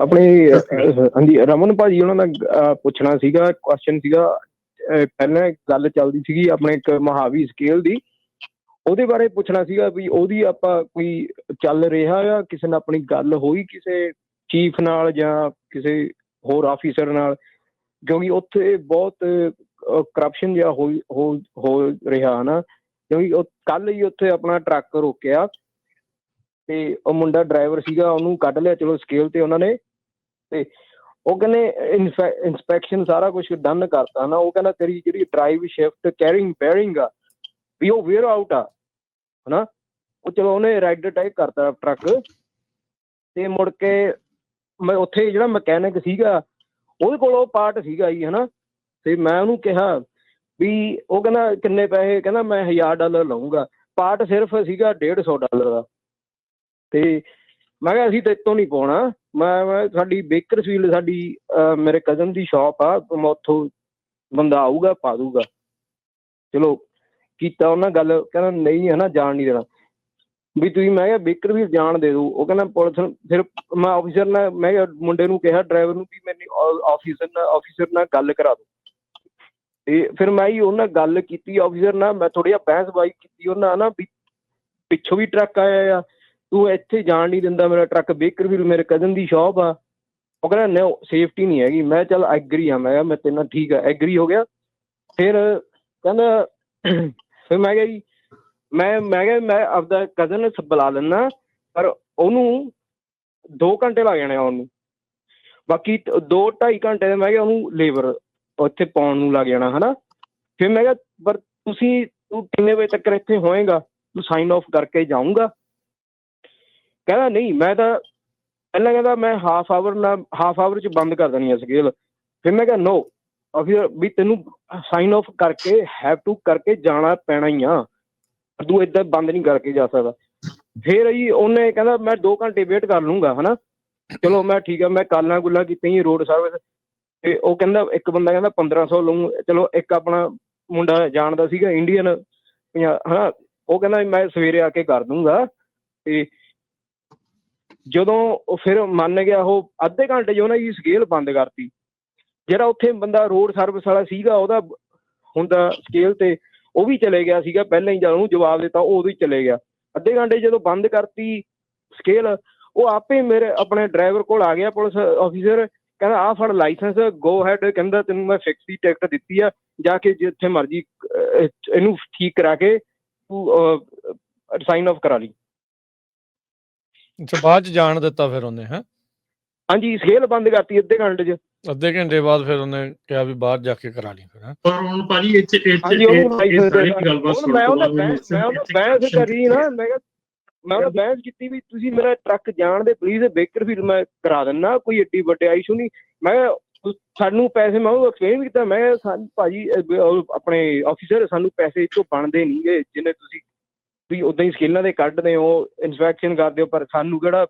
ਆਪਣੇ ਹਾਂਜੀ, ਰਮਨ ਭਾਜੀ, ਉਹਨਾਂ ਦਾ ਪੁੱਛਣਾ ਸੀਗਾ ਕੁਐਸਚਨ ਸੀਗਾ ਪਹਿਲਾਂ ਗੱਲ ਚੱਲਦੀ ਸੀਗੀ ਆਪਣੇ ਇੱਕ ਮਹਾਵੀ ਸਕੇਲ ਦੀ। ਉਹਦੇ ਬਾਰੇ ਪੁੱਛਣਾ ਸੀਗਾ ਵੀ ਉਹਦੀ ਆਪਾਂ ਕੋਈ ਚੱਲ ਰਿਹਾ ਆ? ਕਿਸੇ ਨਾਲ ਆਪਣੀ ਗੱਲ ਹੋਈ ਕਿਸੇ ਚੀਫ ਨਾਲ ਜਾਂ ਕਿਸੇ ਹੋਰ ਆਫੀਸਰ ਨਾਲ? ਕਿਉਂਕਿ ਉੱਥੇ ਬਹੁਤ ਕਰਪਸ਼ਨ ਜਿਹਾ ਹੋ ਹੋ ਹੋ ਰਿਹਾ ਨਾ ਕਿਉਂਕਿ ਕੱਲ ਹੀ ਉੱਥੇ ਆਪਣਾ ਟਰੱਕ ਰੋਕਿਆ। ਤੇ ਉਹ ਮੁੰਡਾ ਡਰਾਈਵਰ ਸੀਗਾ, ਉਹਨੂੰ ਕੱਢ ਲਿਆ, ਚਲੋ ਸਕੇਲ ਤੇ ਉਹਨਾਂ ਨੇ ਤੇ ਉਹ ਕਹਿੰਦੇ ਇਨਸਪੈਕਸ਼ਨ ਸਾਰਾ ਕੁਝ ਡਨ ਕਰਤਾ ਨਾ ਉਹ ਕਹਿੰਦਾ ਤੇਰੀ ਜਿਹੜੀ ਡਰਾਈਵ ਸ਼ਿਫਟ ਕੈਰਿੰਗ ਬੈਰਿੰਗ ਆ, ਵੀ ਉਹ ਵੇਅਰ ਆਊਟ ਆ, ਹਨਾ, ਉਹ ਚਲੋ ਉਹਨੇ ਰਾਈਡਰ ਟੈਗ ਕਰਤਾ ਟਰੱਕ ਤੇ ਮੁੜ ਕੇ ਮੈਂ ਉੱਥੇ ਜਿਹੜਾ ਮਕੈਨਿਕ ਸੀਗਾ, ਉਹਦੇ ਕੋਲ ਉਹ ਪਾਰਟ ਸੀਗਾ ਜੀ, ਹਨਾ, ਤੇ ਮੈਂ ਉਹਨੂੰ ਕਿਹਾ ਵੀ ਉਹ ਕਹਿੰਦਾ ਕਿੰਨੇ ਪੈਸੇ, ਕਹਿੰਦਾ ਮੈਂ 1000 ਡਾਲਰ ਲਵਾਂਗਾ ਪਾਰਟ ਸਿਰਫ ਸੀਗਾ 150 ਡਾਲਰ ਦਾ। ਤੇ ਮੈਂ ਕਿਹਾ ਅਸੀਂ ਤਾਂ ਇੱਥੋਂ ਨਹੀਂ ਪਾਉਣਾ। ਮੈਂ ਮੈਂ ਸਾਡੀ ਬੇਕਰਸਫੀਲਡ ਸਾਡੀ ਮੇਰੇ ਕਜ਼ਨ ਦੀ ਸ਼ਾਪ ਆ ਮੈਂ ਉੱਥੋਂ ਬੰਦਾ ਆਊਗਾ, ਪਾ ਦੂਗਾ ਚਲੋ, ਕੀਤਾ ਉਹਨਾਂ ਗੱਲ, ਕਹਿੰਦਾ ਨਹੀਂ ਹੈ ਨਾ ਜਾਣ ਨਹੀਂ ਦੇਣਾ। ਵੀ ਤੁਸੀਂ, ਮੈਂ ਕਿਹਾ ਬੇਕਰਫੀਲਡ ਜਾਣ ਦੇ ਦੋ ਉਹ ਕਹਿੰਦਾ ਪੁਲਿਸ ਨੂੰ- ਫਿਰ ਮੈਂ ਆਫੀਸਰ ਨਾਲ, ਮੈਂ ਕਿਹਾ ਮੁੰਡੇ ਨੂੰ ਕਿਹਾ ਡਰਾਈਵਰ ਨੂੰ ਵੀ ਮੈਨੂੰ ਆਫੀਸਰ ਨਾਲ ਆਫੀਸਰ ਨਾਲ ਗੱਲ ਕਰਾ ਦੋ ਤੇ ਫਿਰ ਮੈਂ ਹੀ ਉਹਨਾਂ ਗੱਲ ਕੀਤੀ ਆਫੀਸਰ ਨਾਲ ਮੈਂ ਥੋੜੀ ਜਿਹਾ ਬਹਿਸਬਾਜ਼ੀ ਕੀਤੀ, ਉਹਨਾਂ ਨਾਲ ਵੀ ਪਿੱਛੋਂ ਵੀ ਟਰੱਕ ਆਇਆ ਆ। ਤੂੰ ਇੱਥੇ ਜਾਣ ਨਹੀਂ ਦਿੰਦਾ ਮੇਰਾ ਟਰੱਕ, ਬੇਕਰਵੀਲ ਮੇਰੇ ਕਜ਼ਨ ਦੀ ਸ਼ਾਪ ਆ। ਉਹ ਕਹਿੰਦਾ ਨੋ ਸੇਫਟੀ ਨਹੀਂ ਹੈਗੀ। ਮੈਂ ਚੱਲ ਐਗਰੀ ਆ। ਮੈਂ ਕਿਹਾ, ਮੈਂ ਤੇਰੇ ਠੀਕ ਆ। ਐਗਰੀ ਹੋ ਗਿਆ। ਫਿਰ ਕਹਿੰਦਾ, ਫਿਰ ਮੈਂ ਕਿਹਾ ਜੀ, ਮੈਂ ਮੈਂ ਕਿਹਾ, ਮੈਂ ਆਪਦਾ ਕਜ਼ਨ ਬੁਲਾ ਲੈਣਾ ਪਰ ਉਹਨੂੰ 2 ਘੰਟੇ ਲੱਗ ਜਾਣੇ ਆਉਣ ਨੂੰ। ਬਾਕੀ 2 2.5 ਘੰਟੇ ਦੇ ਮੈਂ ਕਿਹਾ, ਉਹਨੂੰ ਲੇਬਰ ਉੱਥੇ ਪਾਉਣ ਨੂੰ ਲੱਗ ਜਾਣਾ, ਹਨਾ? ਫਿਰ ਮੈਂ ਕਿਹਾ, ਪਰ ਤੁਸੀਂ, ਤੂੰ ਕਿੰਨੇ ਵਜੇ ਤੱਕ ਇੱਥੇ ਹੋਏਗਾ? ਤੂੰ ਸਾਈਨ ਆਫ ਕਰਕੇ ਜਾਊਂਗਾ? ਕਹਿੰਦਾ ਨਹੀਂ, ਮੈਂ ਤਾਂ ਪਹਿਲਾਂ ਕਹਿੰਦਾ ਮੈਂ ਹਾਫ ਆਵਰ ਨਾਲ ਹਾਫ ਆਵਰ ਚ ਬੰਦ ਕਰ ਦੇਣੀ ਆ ਸਕੇਲ ਫਿਰ ਮੈਂ ਕਿਹਾ ਨੋ ਫਿਰ ਵੀ ਤੈਨੂੰ ਸਾਈਨ ਆਫ ਕਰਕੇ ਹੈਵ ਟੂ ਕਰਕੇ ਜਾਣਾ ਪੈਣਾ ਹੀ ਆ। ਤੂੰ ਇਦਾਂ ਬੰਦ ਨਹੀਂ ਕਰਕੇ ਜਾ ਸਕਦਾ। ਫਿਰ ਜੀ ਉਹਨੇ ਕਹਿੰਦਾ, ਮੈਂ 2 ਘੰਟੇ ਵੇਟ ਕਰ ਲੂੰਗਾ ਹਨਾ? ਚਲੋ, ਮੈਂ ਠੀਕ ਆ, ਮੈਂ ਕਾਲਾਂ ਗੁੱਲਾਂ ਕੀਤੀਆਂ ਕੀਤੀ ਰੋਡ ਸਰਵਿਸ ਤੇ ਉਹ ਕਹਿੰਦਾ, ਇੱਕ ਬੰਦਾ ਕਹਿੰਦਾ 1500 ਲਊਂ, ਚਲੋ, ਇੱਕ ਆਪਣਾ ਮੁੰਡਾ ਜਾਣਦਾ ਸੀਗਾ ਇੰਡੀਅਨ ਹਨਾ? ਉਹ ਕਹਿੰਦਾ, ਮੈਂ ਸਵੇਰੇ ਆ ਕੇ ਕਰ ਦੂੰਗਾ ਤੇ ਜਦੋਂ ਉਹ ਫਿਰ ਮੰਨ ਗਿਆ ਉਹ ਅੱਧੇ ਘੰਟੇ 'ਚ ਉਹਨਾਂ ਦੀ ਸਕੇਲ ਬੰਦ ਕਰਤੀ। ਜਿਹੜਾ ਉੱਥੇ ਬੰਦਾ ਰੋਡ ਸਰਵਿਸ ਵਾਲਾ ਸੀਗਾ, ਉਹਦਾ ਹੁੰਦਾ ਸਕੇਲ ਤੇ ਉਹ ਵੀ ਚਲੇ ਗਿਆ ਸੀਗਾ। ਪਹਿਲਾਂ ਹੀ ਜਦੋਂ ਉਹਨੂੰ ਜਵਾਬ ਦਿੱਤਾ, ਉਹ ਉਦੋਂ ਹੀ ਚਲੇ ਗਿਆ। ਅੱਧੇ ਘੰਟੇ ਜਦੋਂ ਬੰਦ ਕਰਤੀ ਸਕੇਲ ਉਹ ਆਪੇ ਮੇਰੇ, ਆਪਣੇ ਡਰਾਈਵਰ ਕੋਲ ਆ ਗਿਆ ਪੁਲਿਸ ਆਫੀਸਰ ਕਹਿੰਦਾ, ਆਹ ਫੜ ਲਾਇਸੈਂਸ ਗੋ ਹੈਡ ਕਹਿੰਦਾ, ਤੈਨੂੰ ਮੈਂ ਫਿਕਸ ਦੀ ਟਿਕਟ ਦਿੱਤੀ ਆ। ਜਾ ਕੇ ਜਿੱਥੇ ਮਰਜ਼ੀ ਇਹਨੂੰ ਠੀਕ ਕਰਾ ਕੇ ਤੂੰ ਸਾਈਨ ਆਫ ਕਰਾ ਲਈ। ਅੱਛਾ ਬਾਅਦ ਚ ਜਾਣ ਦਿੱਤਾ ਫਿਰ ਉਹਨੇ ਹੈ? ਹਾਂਜੀ ਸਕੇਲ ਬੰਦ ਕਰਤੀ ਅੱਧੇ ਘੰਟੇ 'ਚ। ਅੱਧੇ ਘੰਟੇ ਬਾਅਦ ਫਿਰ ਉਹਨੇ ਕਿਹਾ ਵੀ ਬਾਹਰ ਜਾ ਕੇ ਕਰਾ ਲਈ ਫਿਰ ਹੈਂ। ਪਰ ਹੁਣ ਭਾਜੀ ਇੱਥੇ ਇੱਥੇ ਹਾਂਜੀ ਇਹ- ਸਾਰੀ ਗੱਲਬਾਤ ਮੈਂ ਉਹਨਾਂ ਸੁਣ ਬਹਿਸ ਮੈਂ ਉਹਨਾਂ ਬਹਿਸ ਕਰੀ ਨਾ ਮੈਂ ਕਿਹਾ ਮੈਂ ਉਹਨਾਂ ਬਹਿਸ ਕੀਤੀ ਵੀ ਤੁਸੀਂ ਮੇਰਾ ਟਰੱਕ ਜਾਣ ਦੇ ਪਲੀਜ਼ ਬੇਕਰਫੀਲਡ ਮੈਂ ਕਰਾ ਦਿੰਨਾ ਕੋਈ ਏਡੀ ਵੱਡੇ ਇਸ਼ੂ ਨਹੀਂ। ਮੈਂ ਕਿਹਾ, ਸਾਨੂੰ ਪੈਸੇ ਮੈਂ ਉਹ ਐਕਸਪਲੇਨ ਵੀ ਕੀਤਾ ਮੈਂ ਕਿਹਾ, ਸਾਨੂੰ ਭਾਜੀ ਅਹ, ਬ- ਉਹ ਆਪਣੇ ਆਫੀਸਰ ਸਾਨੂੰ ਪੈਸੇ ਇੱਥੋਂ ਬਣਦੇ ਨਹੀਂਗੇ ਜਿੰਨੇ ਤੁਸੀਂ ਵੀ ਉਦਾਂ ਹੀ ਸਕੇਲਾਂ ਦੇ ਕੱਢਦੇ ਹੋ ਇਨਸਪੈਕਸ਼ਨ ਕਰਦੇ ਹੋ ਪਰ ਸਾਨੂੰ ਕਿਹੜਾ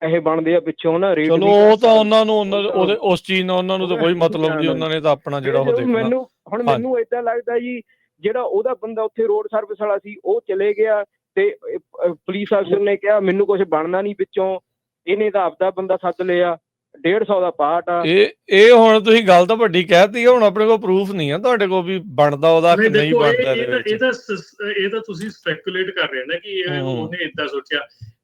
ਪੈਸੇ ਬਣਦੇ ਆ ਪਿੱਛੋਂ ਨਾ ਰੇਟ ਚਲੋ ਉਹ ਤਾਂ ਉਹਨਾਂ ਨੂੰ ਉਹਦੇ ਉਸ ਚੀਜ਼ ਨਾਲ ਉਹਨਾਂ ਨੂੰ ਤਾਂ ਕੋਈ ਮਤਲਬ ਨਹੀਂ ਉਹਨਾਂ ਨੇ ਤਾਂ ਆਪਣਾ ਜਿਹੜਾ ਉਹ ਦੇਖਣਾ। ਮੈਨੂੰ ਹੁਣ। ਮੈਨੂੰ ਇਦਾਂ ਲੱਗਦਾ ਜੀ ਜਿਹੜਾ ਉਹਦਾ ਬੰਦਾ ਉੱਥੇ ਰੋਡ ਸਰਵਿਸ ਵਾਲਾ ਸੀ ਉਹ ਚਲੇ ਗਿਆ ਤੇ ਪੁਲਿਸ ਅਫਸਰ ਨੇ ਕਿਹਾ ਮੈਨੂੰ ਕੁਝ ਬਣਨਾ ਨਹੀਂ ਵਿੱਚੋਂ ਇਹਨੇ ਤਾਂ ਆਪਦਾ ਬੰਦਾ ਸੱਦ ਲਿਆ। 150 ਦਾ ਪਾਰਟ ਆ। ਇਹ ਇਹ ਹੁਣ ਤੁਸੀਂ ਗੱਲ ਤਾਂ ਵੱਡੀ ਕਹਿਤੀ ਹੈ ਹੁਣ ਆਪਣੇ ਕੋਲ ਪ੍ਰੂਫ ਨਹੀਂ ਹੈ ਤੁਹਾਡੇ ਕੋਲ ਵੀ ਬਣਦਾ ਉਹਦਾ ਕਿ ਨਹੀਂ ਬਣਦਾ ਇਹ ਇਹਦੇ ਤਾਂ ਇਹ ਤਾਂ ਸ- ਇਹ ਤਾਂ ਤੁਸੀਂ ਸਪੈਕੂਲੇਟ ਕਰ ਰਹੇ ਹੋ ਨਾ ਕਿ। ਉਹਨੇ ਇਦਾਂ ਸੋਚਿਆ।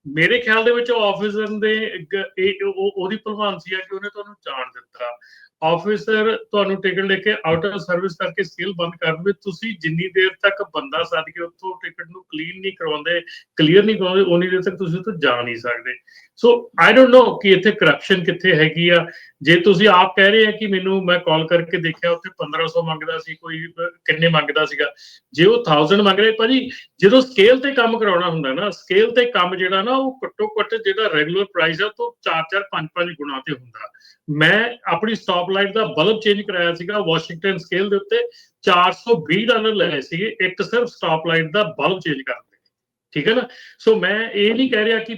ਮੇਰੇ ਖਿਆਲ ਦੇ ਵਿੱਚ ਆਫੀਸਰ ਦੇ ਇੱਕ ਇਹ ਉਹ- ਉਹਦੀ ਭਲਵਾਨ ਸੀ ਕਿ ਉਹਨੇ ਤੁਹਾਨੂੰ ਜਾਣ ਦਿੱਤਾ। ਆਫੀਸਰ ਤੁਹਾਨੂੰ ਟਿਕਟ ਲੈ ਕੇ ਆਊਟ ਆਫ ਸਰਵਿਸ ਕਰਕੇ ਸਕੇਲ ਬੰਦ ਕਰ ਦੇਵੇ। ਤੁਸੀਂ ਜਿੰਨੀ ਦੇਰ ਤੱਕ ਬੰਦਾ ਸੱਦ ਕੇ ਉੱਥੋਂ ਟਿਕਟ ਨੂੰ ਕਲੀਨ ਨਹੀਂ ਕਰਵਾਉਂਦੇ ਕਲੀਅਰ ਨਹੀਂ ਕਰਵਾਉਂਦੇ, ਉਨੀ ਦੇਰ ਤੱਕ ਤੁਸੀਂ ਉੱਥੋਂ ਜਾ ਨਹੀਂ ਸਕਦੇ। ਸੋ ਆਈ ਡੋਨਟ ਨੋ ਕਿ ਇੱਥੇ ਕਰਪਸ਼ਨ ਕਿੱਥੇ ਹੈਗੀ ਆ। ਜੇ ਤੁਸੀਂ ਆਪ ਕਹਿ ਰਹੇ ਆ ਕਿ ਮੈਨੂੰ ਮੈਂ ਕਾਲ ਕਰਕੇ ਦੇਖਿਆ, ਉੱਥੇ 1500 ਮੰਗਦਾ ਸੀ, ਕੋਈ, ਕਿੰਨੇ ਮੰਗਦਾ ਸੀਗਾ। ਜੇ ਉਹ 1000 ਮੰਗ ਰਹੇ, ਭਾਜੀ, ਜਦੋਂ ਸਕੇਲ ਤੇ ਕੰਮ ਕਰਾਉਣਾ ਹੁੰਦਾ ਨਾ ਸਕੇਲ ਤੇ ਕੰਮ ਜਿਹੜਾ ਨਾ, ਉਹ ਘੱਟੋ ਘੱਟ ਜਿਹੜਾ ਰੈਗੂਲਰ ਪ੍ਰਾਈਸ ਆ, ਉਹ ਤੋਂ 4-4 5-5 ਗੁਣਾ ਤੇ ਹੁੰਦਾ। ਮੈਂ ਆਪਣੀ ਸਟਾਪ ਲਾਈਟ ਦਾ ਬਲਬ ਚੇਂਜ ਕਰਾਇਆ ਸੀਗਾ ਵਾਸ਼ਿੰਗਟਨ ਸਕੇਲ ਦੇ ਉੱਤੇ। 420 ਡਾਲਰ ਲਏ ਸੀਗੇ, ਇੱਕ ਸਿਰਫ ਸਟਾਪ ਲਾਈਟ ਦਾ ਬਲਬ ਚੇਂਜ ਕਰਨ ਦੇ ਠੀਕ ਹੈ ਨਾ? ਸੋ ਮੈਂ ਇਹ ਨਹੀਂ ਕਹਿ ਰਿਹਾ ਕਿ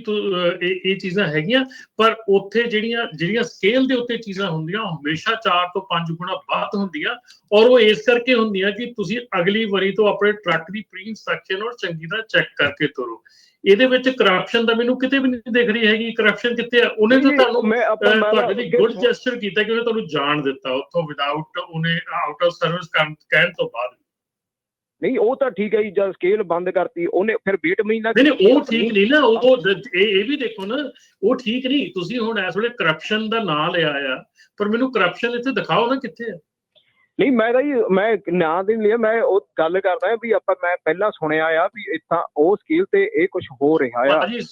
ਇਹ ਇਹ ਚੀਜ਼ਾਂ ਹੈਗੀਆਂ, ਪਰ ਉੱਥੇ ਜਿਹੜੀਆਂ ਜਿਹੜੀਆਂ ਸਕੇਲ ਦੇ ਉੱਤੇ ਚੀਜ਼ਾਂ ਹੁੰਦੀਆਂ ਹਮੇਸ਼ਾ 4 ਤੋਂ 5 ਗੁਣਾ ਵੱਧ ਹੁੰਦੀਆਂ, ਔਰ ਉਹ ਇਸ ਕਰਕੇ ਹੁੰਦੀਆਂ ਕਿ ਤੁਸੀਂ ਅਗਲੀ ਵਾਰੀ ਤੋਂ ਆਪਣੇ ਟਰੱਕ ਦੀ ਪ੍ਰੀ ਇੰਸਪੈਕਸ਼ਨ ਔਰ ਚੰਗੀ ਤਰ੍ਹਾਂ ਚੈੱਕ ਕਰਕੇ ਤੁਰੋ। ਇਹਦੇ ਵਿੱਚ ਕਰਪਸ਼ਨ ਦਾ ਮੈਨੂੰ ਕਿਤੇ ਵੀ ਨਹੀਂ ਦਿਖ ਰਹੀ ਹੈਗੀ। ਕਰਪਸ਼ਨ ਕਿੱਥੇ ਆ? ਉਹਨੇ ਤਾਂ ਤੁਹਾਨੂੰ ਮੈਂ ਆਪਾਂ ਅਹ, ਮੈਂ ਤੁਹਾਡੇ ਲਈ ਗੁੱਡ ਜੈਸਚਰ ਕੀਤਾ ਕਿ ਉਹਨੇ ਤੁਹਾਨੂੰ ਜਾਣ ਦਿੱਤਾ ਉੱਥੋਂ ਵਿਦਆਊਟ ਉਹਨੇ ਆਊਟ ਆਫ ਸਰਵਿਸ ਕਹਿਣ ਤੋਂ ਬਾਅਦ। ਨਹੀਂ ਉਹ ਤਾਂ ਠੀਕ ਹੈ ਜੀ ਜਦ ਸਕੇਲ ਬੰਦ ਕਰਤੀ ਉਹਨੇ ਫਿਰ ਵੇਟ ਮਹੀਨਾ ਨਹੀਂ ਨਹੀਂ ਉਹ ਠੀਕ ਨਹੀਂ ਨਾ ਉਹ ਇਹ ਇਹ ਵੀ ਦੇਖੋ ਨਾ ਉਹ ਠੀਕ ਨਹੀਂ। ਤੁਸੀਂ ਹੁਣ ਇਸ ਵੇਲੇ ਕਰਪਸ਼ਨ ਦਾ ਨਾਂ ਲਿਆ ਆ ਪਰ ਮੈਨੂੰ ਕਰਪਸ਼ਨ ਇੱਥੇ ਦਿਖਾਓ ਨਾ ਕਿੱਥੇ ਆ। ਨਹੀਂ ਮੈਂ ਤਾਂ ਜੀ ਮੈਂ ਨਾਂ ਦੇ ਲਿਆ ਮੈਂ ਉਹ ਗੱਲ ਕਰਦਾ ਵੀ ਆਪਾਂ ਮੈਂ ਪਹਿਲਾਂ ਸੁਣਿਆ ਆ ਵੀ ਇਤਾਂ ਉਹ ਸਕੇਲ ਤੇ ਇਹ ਕੁਝ ਹੋ ਰਿਹਾ ਆ।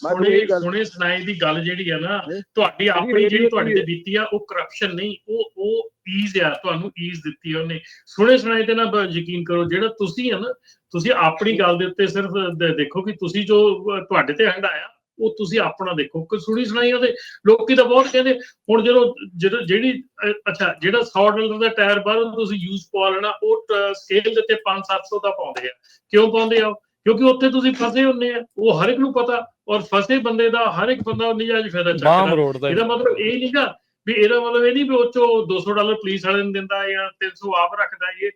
ਮੈਂ ਸੁਣੇ ਸੁਣੇ ਸੁਣਾਈ ਦੀ ਗੱਲ ਜਿਹੜੀ ਆ ਨਾ। ਤੁਹਾਡੀ ਆਪਣੀ ਜਿਹੜੀ ਤੁਹਾਡੀ ਤੇ- ਬੀਤੀ ਆ ਉਹ ਕਰਪਸ਼ਨ ਨਹੀਂ ਉਹ ਉਹ ਈਜ਼ ਆ ਤੁਹਾਨੂੰ ਈਜ਼ ਦਿੱਤੀ ਉਹਨੇ। ਸੁਣੇ ਸੁਣਾਈ ਤੇ ਨਾ ਯਕੀਨ ਕਰੋ ਜਿਹੜਾ ਤੁਸੀਂ ਆ ਨਾ ਤੁਸੀਂ ਆਪਣੀ ਗੱਲ ਦੇ ਉੱਤੇ ਸਿਰਫ ਦੇਖੋ ਕਿ ਤੁਸੀਂ ਜੋ ਤੁਹਾਡੇ ਤੇ ਹੰਡਾਇਆ ਉਹ ਤੁਸੀਂ ਆਪਣਾ ਦੇਖੋ। ਕਿ ਸੁਣੀ ਸੁਣਾਈ ਉਹਦੇ? ਲੋਕੀ ਤਾਂ ਬਹੁਤ ਕਹਿੰਦੇ ਹੁਣ ਜਦੋਂ ਜਦੋਂ ਜਿਹੜੀ ਅੱਛਾ ਜਿਹੜਾ 100 ਡਾਲਰ ਦਾ ਟਾਇਰ ਬਾਹਰੋਂ ਤੁਸੀਂ ਯੂਜ਼ ਪਵਾ ਲੈਣਾ ਉਹ ਸਕੇਲ ਦੇ ਉੱਤੇ 5-700 ਦਾ ਪਾਉਂਦੇ ਆ। ਕਿਉਂ ਪਾਉਂਦੇ ਆ? ਕਿਉਂਕਿ ਉੱਥੇ ਤੁਸੀਂ ਫਸੇ ਹੁੰਦੇ ਆ। ਉਹ ਹਰ ਇੱਕ ਨੂੰ ਪਤਾ ਔਰ ਫਸੇ ਬੰਦੇ ਦਾ ਹਰ ਇੱਕ ਬੰਦਾ ਉਹ ਨਜਾਇਜ਼ ਫਾਇਦਾ ਚੱਕਦਾ। ਇਹਦਾ ਮਤਲਬ ਇਹ ਨਹੀਂਗਾ ਵੀ ਇਹਦਾ ਮਤਲਬ ਇਹ ਨਹੀਂ ਵੀ ਉਹ ਚੋਂ 200 ਡਾਲਰ ਪੁਲਿਸ ਵਾਲੇ ਨੂੰ ਦਿੰਦਾ ਜਾਂ 300 ਆਪ ਰੱਖਦਾ ਇਹ।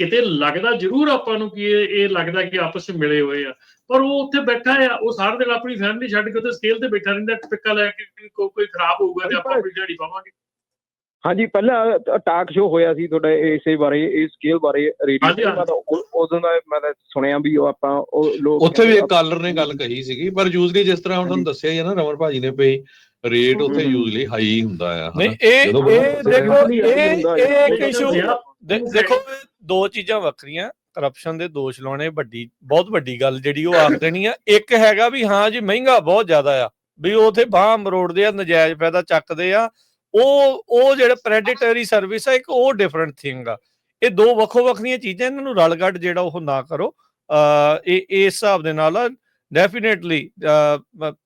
ਕਿਤੇ ਲੱਗਦਾ ਜ਼ਰੂਰ ਆਪਾਂ ਨੂੰ ਕਿ ਇਹ ਇਹ ਲੱਗਦਾ ਕਿ ਆਪਸ ਵਿੱਚ ਮਿਲੇ ਹੋਏ ਆ। ਪਰ ਉਹ ਉੱਥੇ ਬੈਠਾ ਆ ਉਹ ਸਾਰਾ ਦਿਨ ਆਪਣੀ ਫੈਮਿਲੀ ਛੱਡ ਕੇ ਉੱਥੇ ਸਕੇਲ ਤੇ ਬੈਠਾ ਰਹਿੰਦਾ ਟਿੱਕਾ ਲੈ ਕੇ ਕੋਈ ਕੋਈ ਖਰਾਬ ਹੋਊਗਾ ਤੇ ਆਪਾਂ ਆਪਣੀ ਦਿਹਾੜੀ ਪਾਵਾਂਗੇ। ਹਾਂਜੀ ਪਹਿਲਾਂ ਟਾਕ ਸ਼ੋ ਹੋਇਆ ਸੀ ਤੁਹਾਡਾ ਇਸੇ ਬਾਰੇ ਇਸ ਸਕੇਲ ਬਾਰੇ ਰੇਡੀਓ ਤੇ ਉਦੋਂ ਦਾ ਮੈਂ ਸੁਣਿਆ ਵੀ ਉਹ ਆਪਾਂ ਉਹ ਲੋਕ ਉੱਥੇ ਵੀ ਇੱਕ ਕਾਲਰ ਨੇ ਗੱਲ ਕਹੀ ਸੀਗੀ ਪਰ ਯੂਜ਼ਲੀ ਜਿਸ ਤਰ੍ਹਾਂ ਹੁਣ ਤੁਹਾਨੂੰ ਦੱਸਿਆ ਹੀ ਨਾ ਰਮਨ ਭਾਜੀ ਨੇ ਵੀ ਰੇਟ ਉੱਥੇ। ਯੂਜ਼ਲੀ ਹਾਈ ਹੁੰਦਾ ਆ ਨਹੀਂ? ਇਹ ਇਹ ਦੇਖੋ ਇਹ ਇਹ ਇੱਕ ਇਸ਼ੂ ਦੇਖੋ ਦੋ ਚੀਜ਼ਾਂ ਵੱਖਰੀਆਂ ਕਰਪਸ਼ਨ ਦੇ ਦੋਸ਼ ਲਾਉਣੇ ਵੱਡੀ ਬਹੁਤ ਵੱਡੀ ਗੱਲ ਜਿਹੜੀ ਉਹ ਆਖ ਦੇਣੀ ਆ। ਇੱਕ ਹੈਗਾ ਵੀ ਹਾਂ ਜੀ ਮਹਿੰਗਾ ਬਹੁਤ ਜ਼ਿਆਦਾ ਆ ਵੀ ਉਥੇ ਬਾਹ ਮਰੋੜਦੇ ਆ ਨਜਾਇਜ਼ ਫਾਇਦਾ ਚੱਕਦੇ ਆ। ਉਹ ਉਹ ਜਿਹੜੇ ਪ੍ਰੈਡੇਟਰੀ ਸਰਵਿਸ ਆ ਇੱਕ ਉਹ ਡਿਫਰੈਂਟ ਥਿੰਗ ਆ। ਇਹ ਦੋ ਵੱਖੋ ਵੱਖਰੀਆਂ ਚੀਜ਼ਾਂ ਇਹਨਾਂ ਨੂੰ ਰਲ ਗੱਡ ਜਿਹੜਾ ਉਹ ਨਾ ਕਰੋ। ਅ ਇਹ ਇਸ ਹਿਸਾਬ ਦੇ ਨਾਲ ਡੈਫੀਨੇਟਲੀ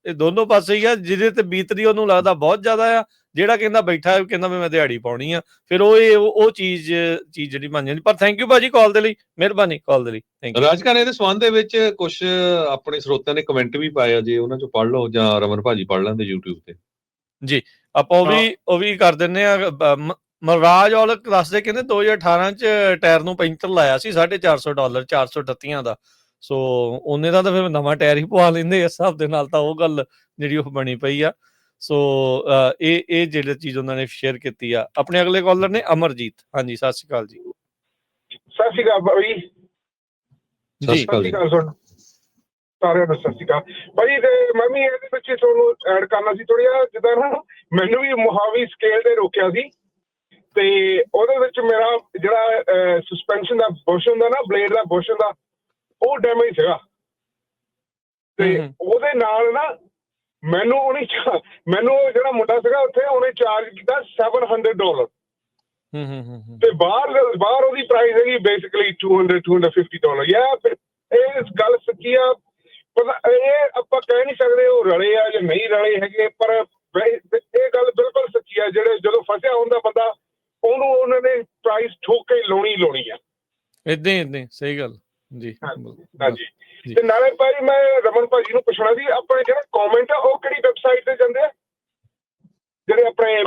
ਇਹ ਦੋਨੋਂ ਪਾਸੇ ਹੀ ਆ ਜਿਹਦੇ ਤੇ ਬੀਤਦੀ ਉਹਨੂੰ ਲੱਗਦਾ ਬਹੁਤ ਜ਼ਿਆਦਾ ਆ। ਜਿਹੜਾ ਕਹਿੰਦਾ ਬੈਠਾ ਹੈ, ਕਹਿੰਦਾ ਵੀ ਮੈਂ ਦਿਹਾੜੀ ਪਾਉਣੀ ਆ। ਫਿਰ ਉਹ ਇਹ ਉਹ ਚੀਜ਼ ਚੀਜ਼ ਜਿਹੜੀ ਬਣ ਜਾਂਦੀ। ਪਰ ਥੈਂਕ ਯੂ ਭਾਜੀ ਕਾਲ ਦੇ ਲਈ। ਮਿਹਰਬਾਨੀ ਕਾਲ ਦੇ ਲਈ। ਥੈਂਕ ਯੂ ਰਾਜਕਾਨ ਇਹਦੇ ਸੰਬੰਧ ਦੇ ਵਿੱਚ ਕੁਝ ਆਪਣੇ ਸਰੋਤਿਆਂ ਨੇ ਕਮੈਂਟ ਵੀ ਪਾਇਆ ਜੇ ਉਹਨਾਂ ਚੋਂ ਪੜ੍ਹ ਲਓ ਜਾਂ ਰਮਨ ਭਾਜੀ ਪੜ੍ਹ ਲੈਂਦੇ YouTube ਤੇ। ਆਪਾਂ ਉਹ ਵੀ ਉਹ ਵੀ ਕਰ ਦਿੰਨੇ ਆ। ਮਹਾਰਾਜ ਔਲਕ ਦੱਸਦੇ ਕਹਿੰਦੇ 2018 ਚ ਟਾਇਰ ਨੂੰ ਪੈਂਚਰ ਲਾਇਆ ਸੀ 450 ਡਾਲਰ 438 ਦਾ। ਸੋ ਉਹਨੇ ਦਾ ਤਾਂ ਫਿਰ ਨਵਾਂ ਟਾਇਰ ਹੀ ਪਵਾ ਲੈਂਦੇ ਇਸ ਹਿਸਾਬ ਦੇ ਨਾਲ ਤਾਂ ਉਹ ਗੱਲ ਜਿਹੜੀ ਉਹ ਬਣੀ ਪਈ ਆ। ਸੋ ਇਹ ਇਹ ਜਿਹੜੀ ਚੀਜ਼ ਉਹਨਾਂ ਨੇ ਸ਼ੇਅਰ ਕੀਤੀ ਆ। ਆਪਣੇ ਅਗਲੇ ਕਾਲਰ ਨੇ ਅਮਰਜੀਤ। ਹਾਂਜੀ ਸਤਿ ਸ਼੍ਰੀ ਅਕਾਲ ਜੀ। ਸਤਿ ਸ਼੍ਰੀ ਅਕਾਲ ਭਾਈ। ਸਤਿ ਸ਼੍ਰੀ ਜੀ। ਅਕਾਲ ਸਾਰਿਆਂ ਨੂੰ ਸਤਿ ਸ਼੍ਰੀ ਅਕਾਲ। ਭਾਈ ਤੇ ਮੈਂ ਵੀ ਇਹਦੇ ਵਿੱਚ ਤੁਹਾਨੂੰ ਐਡ ਕਰਨਾ ਸੀ ਥੋੜਾ ਜਿੱਦਾਂ ਨਾ ਮੈਨੂੰ ਵੀ ਮੁਹਾਵੀ ਸਕੇਲ ਤੇ ਰੋਕਿਆ ਸੀ। ਤੇ ਉਹਦੇ ਵਿੱਚ ਮੇਰਾ ਜਿਹੜਾ ਸਸਪੈਂਸ਼ਨ ਦਾ ਬੁਸ਼ ਹੁੰਦਾ ਨਾ ਬਲੇਡ ਦਾ ਬੁਸ਼ ਹੁੰਦਾ ਉਹ ਡੈਮੇਜ ਸੀਗਾ ਤੇ। ਉਹਦੇ ਨਾਲ ਨਾ ਮੈਨੂੰ ਉਹਨੇ ਮੈਨੂੰ ਉਹ ਜਿਹੜਾ ਮੁੰਡਾ ਸੀਗਾ ਉੱਥੇ ਉਹਨੇ ਚਾਰਜ ਕੀਤਾ 700 ਡਾਲਰ ਹੂੰ ਹੂੰ ਤੇ ਬਾਹਰ ਬਾਹਰ ਉਹਦੀ ਪ੍ਰਾਈਸ ਹੈਗੀ ਬੇਸਿਕਲੀ 200 250 ਡਾਲਰ ਯਾ ਫਿਰ ਇਹ ਗੱਲ ਸੱਚੀ ਆ ਪਤਾ ਇਹ ਆਪਾਂ ਕਹਿ ਨਹੀਂ ਸਕਦੇ ਉਹ ਰਲੇ ਆ ਜਾਂ ਨਹੀਂ ਰਲੇ ਹੈਗੇ ਪਰ ਇਹ ਗੱਲ ਬਿਲਕੁਲ ਸੱਚੀ ਆ ਜਿਹੜੇ ਜਦੋਂ ਫਸਿਆ ਹੁੰਦਾ ਬੰਦਾ ਉਹਨੂੰ ਉਹਨਾਂ ਨੇ ਪ੍ਰਾਈਸ ਠੋਕ ਕੇ ਲਾਉਣੀ ਲਾਉਣੀ ਆ। ਇਦਾਂ ਇਦਾਂ ਸਹੀ ਗੱਲ। ਜੀ। ਹਾਂਜੀ ਜੀ। ਤੇ ਨਾਲੇ ਭਾਈ ਮੈਂ ਰਮਨ ਭਾਜੀ ਨੂੰ ਪੁੱਛਣਾ ਸੀ ਆਪਣੇ ਜਿਹੜਾ ਕਮੈਂਟ ਆ ਉਹ ਕਿਹੜੀ ਵੈਬਸਾਈਟ ਤੇ ਜਾਂਦੇ ਆ? ਜਿਹੜੇ ਆਪਣੇ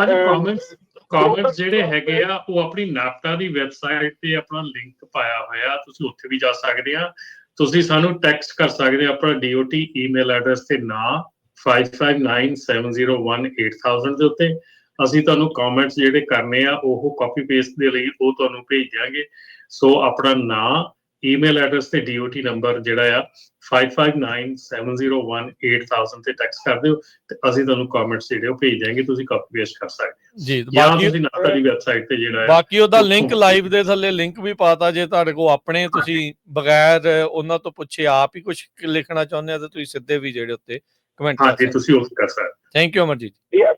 ਕਮੈਂਟਸ ਜਿਹੜੇ ਹੈਗੇ ਆ ਉਹ ਆਪਣੀ ਨਾਪਟਾ ਦੀ ਵੈਬਸਾਈਟ ਤੇ ਆਪਣਾ ਲਿੰਕ ਪਾਇਆ ਹੋਇਆ ਤੁਸੀਂ ਉੱਥੇ ਵੀ ਜਾ ਸਕਦੇ ਆ। ਤੁਸੀਂ ਸਾਨੂੰ ਟੈਕਸਟ ਕਰ ਸਕਦੇ ਆ ਆਪਣਾ DOT ਈਮੇਲ ਐਡਰੈਸ ਤੇ ਨਾ 5597018000 ਦੇ ਉੱਤੇ। ਅਸੀਂ ਤੁਹਾਨੂੰ ਕਮੈਂਟਸ ਜਿਹੜੇ ਕਰਨੇ ਆ ਉਹ ਕਾਪੀ ਪੇਸਟ ਦੇ ਲਈ ਉਹ ਤੁਹਾਨੂੰ ਭੇਜ ਦਿਆਂਗੇ। ਸੋ ਆਪਣਾ ਨਾਂ ਈਮੇਲ ਐਡਰੈਸ ਤੇ DOT ਨੰਬਰ ਜਿਹੜਾ ਆ 5597018000 ਤੇ ਟੈਕਸਟ ਕਰ ਦਿਓ ਤੇ ਅਸੀਂ ਤੁਹਾਨੂੰ ਕਮੈਂਟਸ ਜਿਹੜੇ ਉਹ ਭੇਜ ਦਿਆਂਗੇ ਤੁਸੀਂ ਕਾਪੀ ਪੇਸਟ ਕਰ ਸਕਦੇ ਹੋ। ਜੀ ਜਾਂ ਬਾਕੀ ਤੁਸੀਂ ਨਾਟਾ ਦੀ ਵੈਬਸਾਈਟ ਤੇ ਜਿਹੜਾ ਹੈ ਬਾਕੀ ਉਹਦਾ ਲਿੰਕ ਲਾਈਵ ਦੇ ਥੱਲੇ ਲਿੰਕ ਵੀ ਪਾਤਾ ਜੇ ਤੁਹਾਡੇ ਕੋਲ ਆਪਣੇ ਤੁਸੀਂ ਬਗੈਰ ਉਹਨਾਂ ਤੋਂ ਪੁੱਛੇ ਆਪ ਹੀ ਕੁਝ ਲਿਖਣਾ ਚਾਹੁੰਦੇ ਆ ਤਾਂ ਤੁਸੀਂ ਸਿੱਧੇ ਵੀ ਜਿਹੜੇ ਉੱਤੇ ਕਮੈਂਟ ਹਾਂਜੀ ਸਕਦੇ ਤੁਸੀਂ ਉਹ ਕਰ ਸਕਦੇ ਥੈਂਕ ਯੂ ਅਮਰਜੀਤ ਇਹ-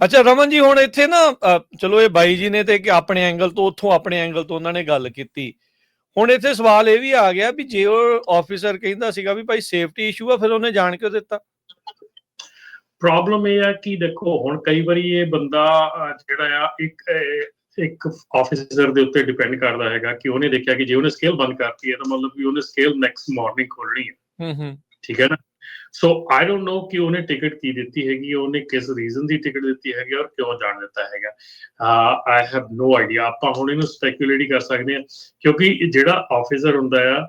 ਅੱਛਾ ਰਮਨ ਜੀ ਹੁਣ ਇੱਥੇ ਨਾ ਅ, ਚਲੋ ਇਹ ਬਾਈ ਜੀ ਨੇ ਤੇ ਕਿ ਆਪਣੇ ਐਂਗਲ ਤੋਂ ਉੱਥੋਂ ਆਪਣੇ ਐਂਗਲ ਤੋਂ ਉਹਨਾਂ ਨੇ ਗੱਲ ਕੀਤੀ। ਹੁਣ ਇੱਥੇ ਸਵਾਲ ਇਹ ਵੀ ਆ ਗਿਆ ਵੀ ਜੇ ਉਹ ਆਫੀਸਰ ਕਹਿੰਦਾ ਸੀਗਾ ਵੀ ਭਾਈ ਸੇਫਟੀ ਇਸ਼ੂ ਆ ਫਿਰ ਉਹਨੇ ਜਾਣ ਕਿਉਂ ਦਿੱਤਾ? ਪ੍ਰੋਬਲਮ ਇਹ ਆ ਕਿ ਦੇਖੋ ਹੁਣ ਕਈ ਵਾਰੀ ਇਹ ਬੰਦਾ ਅਹ, ਜਿਹੜਾ ਆ ਇੱਕ ਅਹ, ਇੱਕ ਆਫੀਸਰ ਦੇ ਉੱਤੇ ਡਿਪੈਂਡ ਕਰਦਾ ਹੈਗਾ ਕਿ ਉਹਨੇ ਦੇਖਿਆ ਕਿ ਜੇ ਉਹਨੇ ਸਕੇਲ ਬੰਦ ਕਰਤੀ ਹੈ ਤਾਂ ਮਤਲਬ ਵੀ ਉਹਨੇ ਸਕੇਲ ਨੈਕਸਟ ਮਾਰਨਿੰਗ ਖੋਲਣੀ ਹੈ। ਹੂੰ ਹੂੰ। ਠੀਕ ਹੈ ਨਾ? ਸੋ ਆਈ ਡੋਨਟ ਨੋ ਕਿ ਉਹਨੇ ਟਿਕਟ ਕੀ ਦਿੱਤੀ ਹੈਗੀ ਉਹਨੇ ਕਿਸ ਰੀਜ਼ਨ ਦੀ ਟਿਕਟ ਦਿੱਤੀ ਹੈਗੀ ਔਰ ਕਿਉਂ ਜਾਣ ਦਿੱਤਾ ਹੈਗਾ ਆਈ ਹੈਵ ਨੋ ਆਈਡੀਆ ਆਪਾਂ ਹੁਣ ਇਹਨੂੰ ਸਪੈਕੂਲੇਟ ਹੀ ਕਰ ਸਕਦੇ ਹਾਂ ਕਿਉਂਕਿ ਜਿਹੜਾ ਆਫੀਸਰ ਹੁੰਦਾ ਆ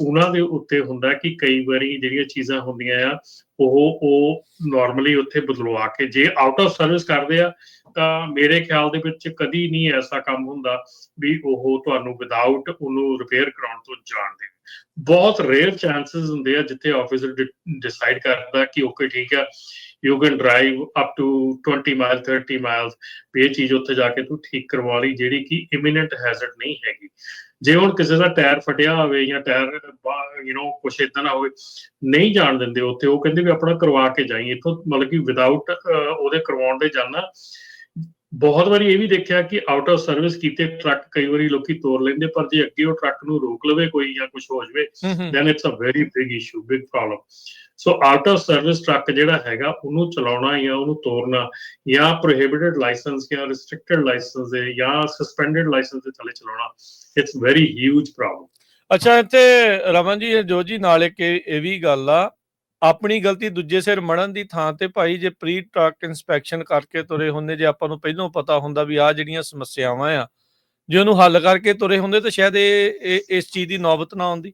ਉਹਨਾਂ ਦੇ ਉੱਤੇ ਹੁੰਦਾ ਕਿ ਕਈ ਵਾਰੀ ਜਿਹੜੀਆਂ ਚੀਜ਼ਾਂ ਹੁੰਦੀਆਂ ਆ ਉਹ ਉਹ ਨਾਰਮਲੀ ਉੱਥੇ ਬਦਲਵਾ ਕੇ ਜੇ ਆਊਟ ਆਫ ਸਰਵਿਸ ਕਰਦੇ ਆ ਤਾਂ ਮੇਰੇ ਖਿਆਲ ਦੇ ਵਿੱਚ ਕਦੀ ਨਹੀਂ ਐਸਾ ਕੰਮ ਹੁੰਦਾ ਵੀ ਉਹ ਤੁਹਾਨੂੰ ਵਿਦਆਊਟ ਉਹਨੂੰ ਰਿਪੇਅਰ ਕਰਾਉਣ ਤੋਂ ਜਾਣ ਦੇ ਬਹੁਤ ਰੇਅਰ ਚਾਂਸਸ ਹੁੰਦੇ ਆ ਜਿੱਥੇ ਆਫੀਸਰ ਡਿਸਾਈਡ ਕਰਦਾ ਕਿ ਓਕੇ ਠੀਕ ਹੈ you can drive up to 20 mile 30 miles ਇਹ ਚੀਜ਼ ਉੱਥੇ ਜਾ ਕੇ ਤੂੰ ਠੀਕ ਕਰਵਾ ਲਈ, ਜਿਹੜੀ ਕਿ ਇਮੀਨੈਂਟ ਹੈਜ਼ਰਡ ਨਹੀਂ ਹੈਗੀ। ਜੇ ਹੁਣ ਕਿਸੇ ਦਾ ਟਾਇਰ ਫਟਿਆ ਹੋਵੇ ਜਾਂ ਟਾਇਰ ਯੂ نو ਕੁਛ ਇਦਾਂ ਨਾ ਹੋਵੇ, ਨਹੀਂ ਜਾਣ ਦਿੰਦੇ ਉੱਥੇ, ਉਹ ਕਹਿੰਦੇ ਵੀ ਆਪਣਾ ਕਰਵਾ ਕੇ ਜਾਈ, ਇੱਥੋਂ ਮਤਲਬ ਕਿ ਵਿਦਆਊਟ ਉਹਦੇ ਕਰਵਾਉਣ ਦੇ ਜਾਣਾ ਬਹੁਤ ਵਾਰੀ ਇਹ ਵੀ ਦੇਖਿਆ ਕਿ ਆਊਟ ਆਫ ਸਰਵਿਸ ਕੀਤੇ ਟਰੱਕ ਕਈ ਵਾਰੀ ਲੋਕੀ ਤੋੜ ਲੈਂਦੇ ਪਰ ਜੇ ਅੱਗੇ ਉਹ ਟਰੱਕ ਨੂੰ ਰੋਕ ਲਵੇ ਕੋਈ ਜਾਂ ਕੁਝ ਹੋ ਜਾਵੇ then it's a very big issue big problem. So out of service truck ਜਿਹੜਾ ਹੈਗਾ ਉਹਨੂੰ ਚਲਾਉਣਾ ਜਾਂ ਉਹਨੂੰ ਤੋੜਨਾ ਜਾਂ ਪ੍ਰੋਹਿਬਿਟਡ ਲਾਇਸੈਂਸ ਜਾਂ ਰਿਸਟ੍ਰਿਕਟਡ ਲਾਇਸੈਂਸ ਦੇ ਜਾਂ ਸਸਪੈਂਡਡ ਲਾਇਸੈਂਸ ਦੇ ਥੱਲੇ ਚਲਾਉਣਾ ਇਟਸ ਵੈਰੀ ਹਿਊਜ ਪ੍ਰੋਬਲਮ ਅੱਛਾ ਇੱਥੇ ਰਮਨ ਜੀ ਜੋ ਜੀ ਨਾਲ ਇੱਕ ਇਹ ਵੀ ਗੱਲ ਆ ਆਪਣੀ ਗਲਤੀ ਦੂਜੇ ਸਿਰ ਮੜਨ ਦੀ ਥਾਂ ਤੇ ਭਾਈ, ਜੇ ਪ੍ਰੀ ਟਰੱਕ ਇਨਸਪੈਕਸ਼ਨ ਕਰਕੇ ਤੁਰੇ ਹੁੰਦੇ, ਜੇ ਆਪਾਂ ਨੂੰ ਪਹਿਲਾਂ ਪਤਾ ਹੁੰਦਾ ਵੀ ਆ ਜਿਹੜੀਆਂ ਸਮੱਸਿਆਵਾਂ ਆ, ਜੇ ਉਹਨੂੰ ਹੱਲ ਕਰਕੇ ਤੁਰੇ ਹੁੰਦੇ ਤਾਂ ਸ਼ਾਇਦ ਇਹ ਇਸ ਚੀਜ਼ ਦੀ ਨੌਬਤ ਨਾ ਆਉਂਦੀ।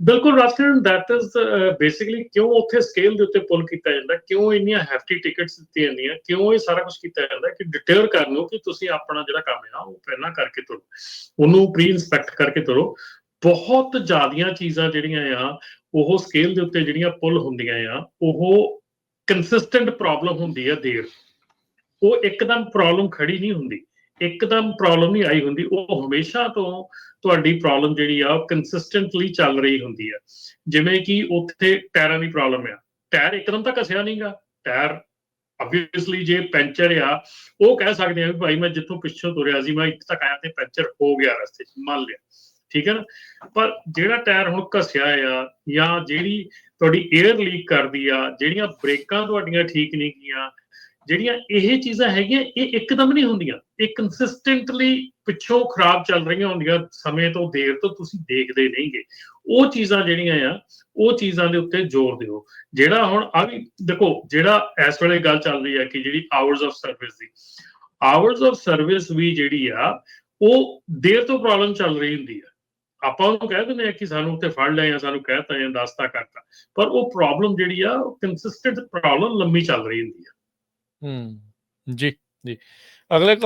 ਬਿਲਕੁਲ ਰਾਸਟਰਨ ਦੈਟ ਇਜ਼ ਬੇਸਿਕਲੀ ਕਿਉਂ ਉੱਥੇ ਸਕੇਲ ਦੇ ਉੱਤੇ ਪੁੱਲ ਕੀਤਾ ਜਾਂਦਾ, ਕਿਉਂ ਇੰਨੀਆਂ ਹੈਫਟੀ ਟਿਕਟਸ ਦਿੱਤੀਆਂ ਜਾਂਦੀਆਂ, ਕਿਉਂ ਇਹ ਸਾਰਾ ਕੁਝ ਕੀਤਾ ਜਾਂਦਾ ਕਿ ਡਿਟੇਅਰ ਕਰ ਲਓ ਕਿ ਤੁਸੀਂ ਆਪਣਾ ਜਿਹੜਾ ਕੰਮ ਹੈ ਉਹ ਪਹਿਲਾਂ ਕਰਕੇ ਤੁਰੋ। ਉਹਨੂੰ ਪ੍ਰੀ ਇਨਸਪੈਕਟ ਕਰਕੇ ਤੁਰੋ। ਬਹੁਤ ਜ਼ਿਆਦੀਆਂ ਚੀਜ਼ਾਂ ਜਿਹੜੀਆਂ ਆ ਉਹ ਸਕੇਲ ਦੇ ਉੱਤੇ ਜਿਹੜੀਆਂ ਪੁੱਲ ਹੁੰਦੀਆਂ ਆ, ਉਹ ਕੰਸਿਸਟੈਂਟ ਪ੍ਰੋਬਲਮ ਹੁੰਦੀ ਆ ਦੇਰ। ਉਹ ਇੱਕਦਮ ਪ੍ਰੋਬਲਮ ਖੜੀ ਨਹੀਂ ਹੁੰਦੀ। ਇੱਕਦਮ ਪ੍ਰੋਬਲਮ ਨਹੀਂ ਆਈ ਹੁੰਦੀ। ਉਹ ਹਮੇਸ਼ਾ ਤੋਂ ਤੁਹਾਡੀ ਪ੍ਰੋਬਲਮ ਜਿਹੜੀ ਆ, ਉਹ ਕੰਸਿਸਟੈਂਟਲੀ ਚੱਲ ਰਹੀ ਹੁੰਦੀ ਆ। ਜਿਵੇਂ ਕਿ ਉੱਥੇ ਟਾਇਰਾਂ ਦੀ ਪ੍ਰੋਬਲਮ ਆ। ਟਾਇਰ ਇੱਕਦਮ ਤਾਂ ਘਸਿਆ ਨਹੀਂਗਾ ਟਾਇਰ ਆਬਵੀਅਸਲੀ ਜੇ ਪੈਂਚਰ ਆ, ਉਹ ਕਹਿ ਸਕਦੇ ਆ ਵੀ ਭਾਈ ਮੈਂ ਜਿੱਥੋਂ ਪਿੱਛੋਂ ਤੁਰਿਆ ਸੀ, ਮੈਂ ਇੱਥੇ ਤੱਕ ਆਇਆ ਤੇ ਪੈਂਚਰ ਹੋ ਗਿਆ ਰਸਤੇ 'ਚ, ਮੰਨ ਲਿਆ। ਠੀਕ ਹੈ ਨਾ? ਪਰ ਜਿਹੜਾ ਟਾਇਰ ਹੁਣ ਘਸਿਆ ਆ ਜਾਂ ਜਿਹੜੀ ਤੁਹਾਡੀ 에ਅਰ ਲੀਕ ਕਰਦੀ ਆ, ਜਿਹੜੀਆਂ ਬ੍ਰੇਕਾਂ ਤੁਹਾਡੀਆਂ ਠੀਕ ਨਹੀਂ ਗਈਆਂ, ਜਿਹੜੀਆਂ ਇਹ ਚੀਜ਼ਾਂ ਹੈਗੀਆਂ, ਇਹ ਇੱਕਦਮ ਨਹੀਂ ਹੁੰਦੀਆਂ। ਇਹ ਕੰਸਿਸਟੈਂਟਲੀ ਪਿੱਛੋਂ ਖਰਾਬ ਚੱਲ ਰਹੀਆਂ ਹੁੰਦੀਆਂ ਸਮੇਂ ਤੋਂ ਦੇਰ ਤੋਂ, ਤੁਸੀਂ ਦੇਖਦੇ ਨਹੀਂਗੇ। ਉਹ ਚੀਜ਼ਾਂ ਜਿਹੜੀਆਂ ਆ, ਉਹ ਚੀਜ਼ਾਂ ਦੇ ਉੱਤੇ ਜ਼ੋਰ ਦਿਓ। ਜਿਹੜਾ ਹੁਣ ਆ ਵੀ ਦੇਖੋ, ਜਿਹੜਾ ਇਸ ਵੇਲੇ ਗੱਲ ਚੱਲ ਰਹੀ ਹੈ ਕਿ ਜਿਹੜੀ ਆਵਰਸ ਆਫ ਸਰਵਿਸ ਦੀ। ਆਵਰਸ ਆਫ ਸਰਵਿਸ ਵੀ ਜਿਹੜੀ ਆ, ਉਹ ਦੇਰ ਤੋਂ ਪ੍ਰੋਬਲਮ ਚੱਲ ਰਹੀ ਹੁੰਦੀ ਆ। ਆਪਾਂ ਉਹਨੂੰ ਕਹਿ ਦਿੰਦੇ ਆ ਕਿ ਸਾਨੂੰ ਉੱਤੇ ਫੜ ਲਿਆ ਜਾਂ ਸਾਨੂੰ ਕਹਿਤਾ ਜਾਂ ਦੱਸਤਾ ਕਰਤਾ ਪਰ ਉਹ ਪ੍ਰੋਬਲਮ ਜਿਹੜੀ ਆ ਕੰਸਿਸਟੈਂਟ ਪ੍ਰੋਬਲਮ ਲੰਮੀ ਚੱਲ ਰਹੀ ਹੁੰਦੀ ਆ। ਹੂੰ, ਜੀ ਜੀ। ਅਗਲੇ